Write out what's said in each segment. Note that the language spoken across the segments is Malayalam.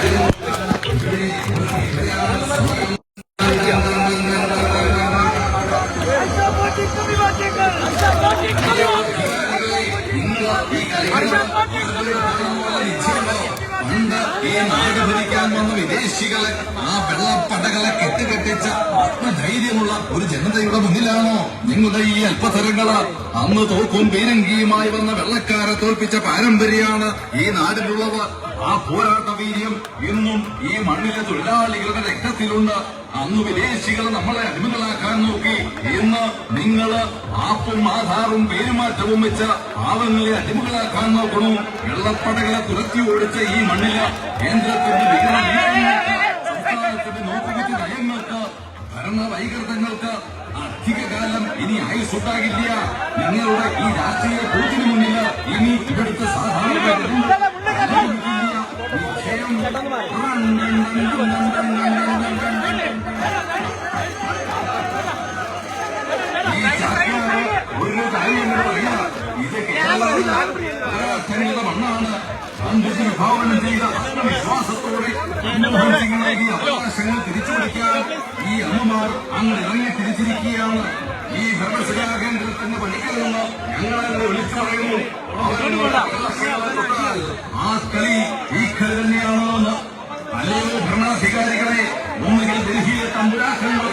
ഈ നാട് വന്ന് വിദേശികളെ ആ വെള്ളപ്പടകളെ കെട്ടുകെട്ടിച്ച ആത്മധൈര്യമുള്ള ഒരു ജനതയുടെ മുന്നിലാണോ? നിങ്ങളുടെ ഈ അല്പതരങ്ങൾ. അന്ന് തോക്കും പീരങ്കിയുമായി വന്ന വെള്ളക്കാരെ തോൽപ്പിച്ച പാരമ്പര്യമാണ് ഈ നാടിനുള്ളത് ആ പോരാട്ട വീര്യം ഇന്നും ഈ മണ്ണിലെ തൊഴിലാളികളുടെ രക്തത്തിലുണ്ട്. അന്ന് വിദേശികൾ നമ്മളെ അടിമകളാക്കാൻ നോക്കി. ഇന്ന് നിങ്ങൾ ആപ്പും ആധാറും പേരുമാറ്റവും വെച്ച് പാവങ്ങളെ അടിമകളാക്കാൻ നോക്കണു. വെള്ളപ്പടകളെ തുരത്തി ഓടിച്ച ഈ മണ്ണിൽ കേന്ദ്രത്തിന്റെ സംസ്ഥാനത്തിന്റെ നോക്കുകുത്തി നയങ്ങൾക്ക് ഭരണ വൈകൃതങ്ങൾക്ക് അധികകാലം ഇനി ആയുസുണ്ടാകില്ല നിങ്ങളുടെ ഈ രാഷ്ട്രീയ കൂട്ടിന് മുന്നിൽ ഇനി ഇവിടുത്തെ സാധാരണ വിഭാവനം ചെയ്ത ആത്മവിശ്വാസത്തോടെ സിംഗ് നൽകിയ അവകാശങ്ങൾ തിരിച്ചുപിടിക്കാൻ ഈ അമ്മമാർ അങ്ങ് ഇറങ്ങി തിരിച്ചിരിക്കുകയാണ് ഈ ഭരണസിലാ കേന്ദ്രത്തിന്റെ പണിക്കൽ നിന്ന് ഞങ്ങളെ വിളിച്ചു പറയുന്നു ആ കളി ഈ കളി തന്നെയാണോ എന്ന് അല്ലയോ ഭരണാധികാരികളെ ഒന്നുകിൽ ഡൽഹിയിലെ തമ്പുരാക്കന്മാർക്ക്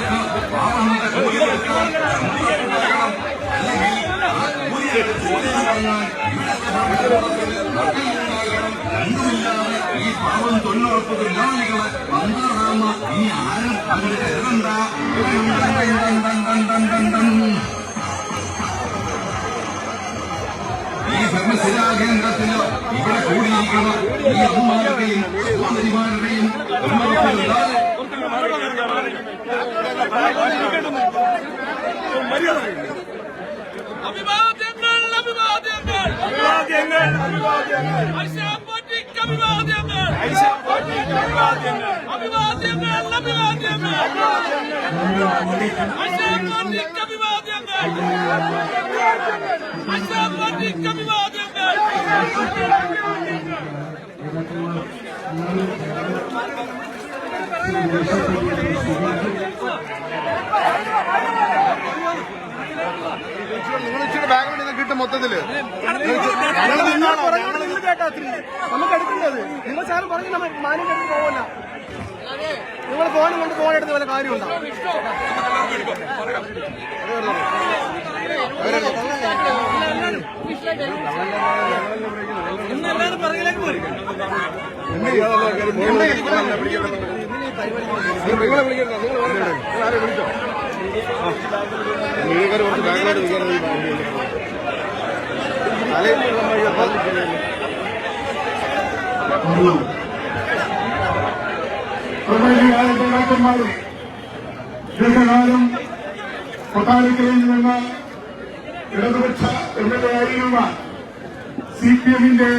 രണ്ടുമില്ലാതെ ഈ പാവം തൊഴിലുറപ്പ് തൊഴിലാളികളെ പന്ത്രണ്ടാമ ഇനി ആരും അങ്ങോട്ട് കരുതണ്ട. ഈ ഭരണസിരാ കേന്ദ്രത്തിന് ഇവിടെ കൂടിയിരിക്കുന്ന ഈ അമ്മമാരുടെയും സഹോദരിമാരുടെയും അഭിവാദ്യങ്ങൾ അഭിവാദ്യങ്ങൾ అభివాద్యన్నారు అభివాద్యన్నారు హర్షం పట్టిక్ అభివాద్యన్నారు హర్షం పట్టిక్ అభివాద్యన్నారు అభివాద్యన్నారు అభివాద్యన్నారు హర్షం పట్టిక్ అభివాద్యన్నారు హర్షం పట్టిక్ అభివాద్యన్నారు Thank you. ഞങ്ങൾ നിന്നാണോ ഞങ്ങൾ നിന്ന് കേട്ടോ ഒത്തിരി നമുക്ക് എടുക്കേണ്ടത് നിങ്ങൾ സാറ് പറഞ്ഞു നമ്മൾ മാനം കെട്ടി പോവല്ല നിങ്ങൾ ഫോൺ കൊണ്ട് ഫോൺ എടുത്ത് വല്ല കാര്യമുണ്ടോ എല്ലാവരും പറയിലേക്ക് പോയി നിങ്ങളെ വിളിക്കണ്ട നിങ്ങൾ ആരെ വിളിച്ചോ നിങ്ങൾ കുറച്ച് നിൽക്കാൻ പ്രദേശകാല നേതാക്കന്മാരും ദീർഘകാലം കൊട്ടാരക്കരയിൽ നിന്ന് ഇടതുപക്ഷ എം എൽ എ ആയിരുന്ന സി പി എമ്മിന്റെ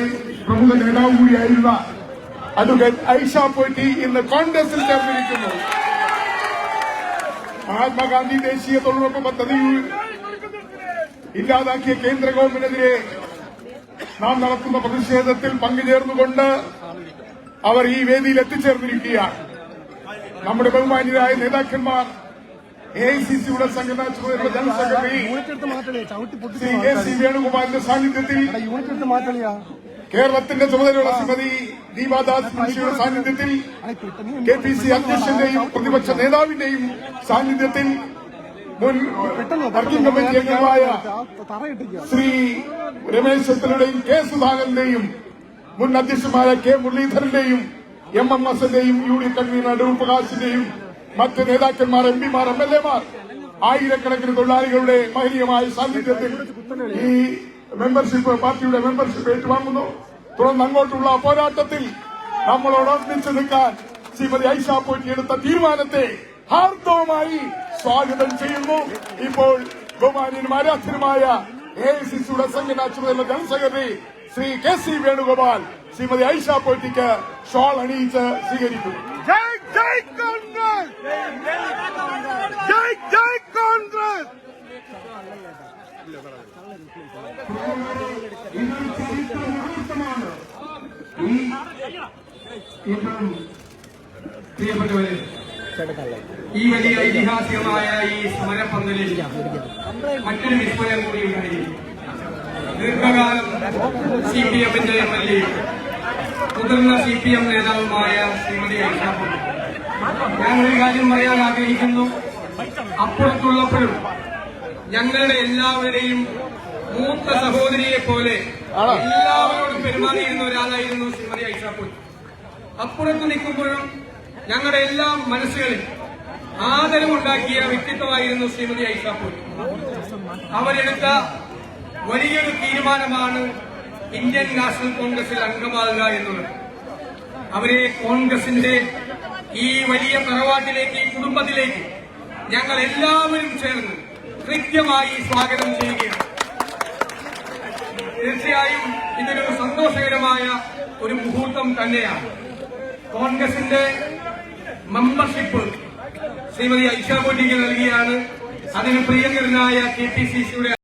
പ്രമുഖ നേതാവ് കൂടിയായിരുന്ന അഡ്വക്കേറ്റ് ഐഷ പോറ്റി ഇന്ന് കോൺഗ്രസിൽ ചേർന്നിരിക്കുന്നു. മഹാത്മാഗാന്ധി ദേശീയ തൊഴിലുറപ്പ് പദ്ധതി ഇല്ലാതാക്കിയ കേന്ദ്ര ഗവൺമെന്റിനെതിരെ നാം നടത്തുന്ന പ്രതിഷേധത്തിൽ പങ്കുചേർന്നുകൊണ്ട് അവർ ഈ വേദിയിൽ എത്തിച്ചേർന്നിരിക്കുകയാണ്. നമ്മുടെ ബഹുമാന്യരായ നേതാക്കന്മാർ എ ഐ സി സിയുടെ സംഘടനാ ചുമതലയുള്ള general secretary Shri K C വേണുഗോപാലിന്റെ സാന്നിധ്യത്തിൽ കേരളത്തിന്റെ ചുമതലയുള്ള ശ്രീമതി ദീപാദാസ് മുൻഷിയുടെ സാന്നിധ്യത്തിൽ കെ പി സി അധ്യക്ഷന്റെയും പ്രതിപക്ഷ നേതാവിന്റെയും സാന്നിധ്യത്തിൽ മുൻ വർക്കിംഗ് കമ്മിറ്റി അംഗമായ ശ്രീ രമേശ് ചെത്തലയുടെയും കെ സുധാകരന്റെയും മുൻ അധ്യക്ഷന്മാരായ കെ മുരളീധരന്റെയും എം എം എസിന്റെയും യു ഡി കൺവീനർ അടൂർ പ്രകാശിന്റെയും മറ്റ് നേതാക്കന്മാർ എം പിമാർ എം എൽ എമാർ ആയിരക്കണക്കിന് തൊഴിലാളികളുടെ മഹനീയമായ സാന്നിധ്യത്തിൽ ഈ മെമ്പർഷിപ്പ് പാർട്ടിയുടെ മെമ്പർഷിപ്പ് ഏറ്റുവാങ്ങുന്നു. തുടർന്ന് അങ്ങോട്ടുള്ള പോരാട്ടത്തിൽ നമ്മളോട് ഒന്നിച്ചു നിൽക്കാൻ ശ്രീമതി ഐഷ പോറ്റി എടുത്ത തീരുമാനത്തെ ഹാർദവമായി സ്വാഗതം ചെയ്യുന്നു. ഇപ്പോൾ ബഹുമാനും ആരാധ്യനുമായ എ ഐ സി സിയുടെ സംഘടനാ ചുമതല general secretary Shri K C Venugopal Shrimati Aisha പോറ്റിക്ക് shawl അണിയിച്ച് സ്വീകരിക്കും ജയ് ജയ് കോൺഗ്രസ്! ജയ് ജയ് കോൺഗ്രസ്! ഇതൊരു ചരിത്ര മുഹൂർത്തമാണ് പ്രിയപ്പെട്ടവരെ ഈ വലിയ ഐതിഹാസികമായ ഈ സമരപ്പന്തലിൽ മറ്റൊരു വിസ്മയം കൂടി ദീർഘകാലം സി പി എമ്മിന്റെ എം എൽ എ മുതിർന്ന സി പി എം നേതാവുമായ ശ്രീമതി ഞാൻ ഞാനൊരു കാര്യം പറയാൻ ആഗ്രഹിക്കുന്നു. അപ്പുറത്തുള്ളപ്പോഴും ഞങ്ങളുടെ എല്ലാവരുടെയും മൂത്ത സഹോദരിയെ പോലെ എല്ലാവരോടും പെരുമാറിയിരുന്ന ഒരാളായിരുന്നു ശ്രീമതി ഐഷാപ്പു അപ്പുറത്ത് നിൽക്കുമ്പോഴും ഞങ്ങളുടെ എല്ലാ മനസ്സുകളിൽ ആദരവുണ്ടാക്കിയ വ്യക്തിത്വമായിരുന്നു ശ്രീമതി ഐഷാപ്പു അവരെടുത്ത വലിയൊരു തീരുമാനമാണ് ഇന്ത്യൻ നാഷണൽ കോൺഗ്രസിൽ അംഗമാകുക എന്നുള്ളത്. അവരെ കോൺഗ്രസിന്റെ ഈ വലിയ തറവാട്ടിലേക്ക് ഈ കുടുംബത്തിലേക്ക് ഞങ്ങൾ എല്ലാവരും ചേർന്ന് കൃത്യമായി സ്വാഗതം ചെയ്യുകയാണ്. തീർച്ചയായും ഇതൊരു സന്തോഷകരമായ ഒരു മുഹൂർത്തം തന്നെയാണ്. കോൺഗ്രസിന്റെ മെമ്പർഷിപ്പ് ശ്രീമതി ഐഷാ പൊട്ടിക്ക് നൽകിയാണ്. അതിന് പ്രിയങ്കരനായ കെ പി സി സിയുടെ